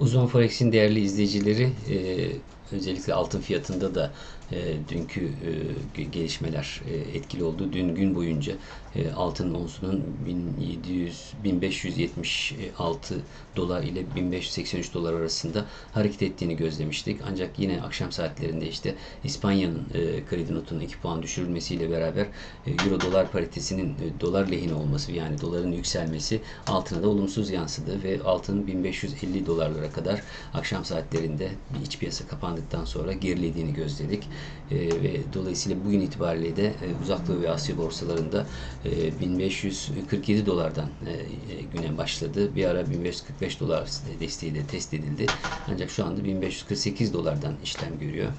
Uzman Forex'in değerli izleyicileri e, özellikle altın fiyatında da e, dünkü e, ge- gelişmeler e, etkili oldu. Dün gün boyunca e, altın onsunun 1700 1576 dolar ile 1583 dolar arasında hareket ettiğini gözlemiştik. Ancak yine akşam saatlerinde işte İspanya'nın e, kredi notunun 2 puan düşürülmesiyle beraber e, euro dolar paritesinin e, dolar lehine olması yani doların yükselmesi altına da olumsuz yansıdı ve altın 1550 dolarlara kadar akşam saatlerinde iç piyasa kapandıktan sonra gerilediğini gözledik. E, ve dolayısıyla bugün itibariyle de e, Uzak ve Asya borsalarında e, 1547 dolardan e, e, güne başladı. Bir ara 1545 dolar desteği de test edildi. Ancak şu anda 1548 dolardan işlem görüyor.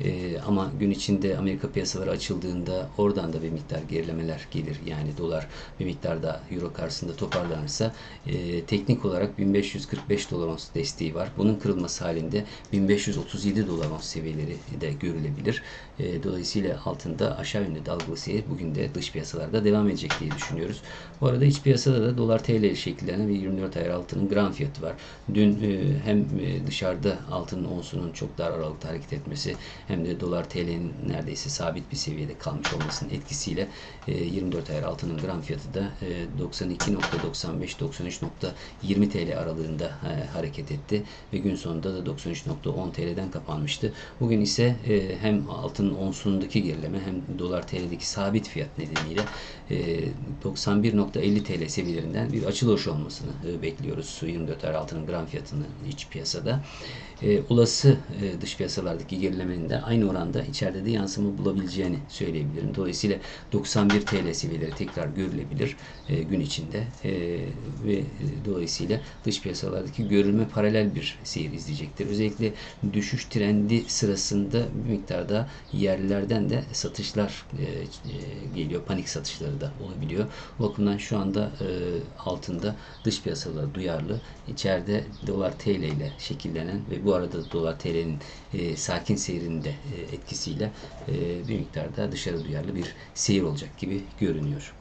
Ee, ama gün içinde Amerika piyasaları açıldığında oradan da bir miktar gerilemeler gelir. Yani dolar bir miktar da euro karşısında toparlanırsa e, teknik olarak 1545 dolar ons desteği var. Bunun kırılması halinde 1537 dolar ons seviyeleri de görülebilir. E, dolayısıyla altında aşağı yönlü dalgalı seyir bugün de dış piyasalarda devam edecek diye düşünüyoruz. Bu arada iç piyasada da dolar TL şekillenen bir 24 ayar altının gram fiyatı var. Dün e, hem e, dışarıda altının onsunun çok dar aralıkta hareket etmesi hem de dolar TL'nin neredeyse sabit bir seviyede kalmış olmasının etkisiyle e, 24 ayar altının gram fiyatı da e, 92.95-93.20 TL aralığında e, hareket etti ve gün sonunda da 93.10 TL'den kapanmıştı. Bugün ise e, hem altının onsunundaki gerileme hem dolar TL'deki sabit fiyat nedeniyle e, 91.50 TL seviyelerinden bir açılış olmasını e, bekliyoruz. 24 ayar altının gram fiyatının iç piyasada. E, olası e, dış piyasalardaki gerilemenin de aynı oranda içeride de yansıma bulabileceğini söyleyebilirim. Dolayısıyla 91 TL seviyeleri tekrar görülebilir e, gün içinde E, ve e, dolayısıyla dış piyasalardaki görülme paralel bir seyir izleyecektir. Özellikle düşüş trendi sırasında bir miktarda yerlilerden de satışlar e, e, geliyor. Panik satışları da olabiliyor. O bakımdan şu anda e, altında dış piyasalar duyarlı. İçeride dolar TL ile şekillenen ve bu arada dolar TL'nin e, sakin seyrinde e, etkisiyle e, bir miktarda dışarı duyarlı bir seyir olacak gibi görünüyor.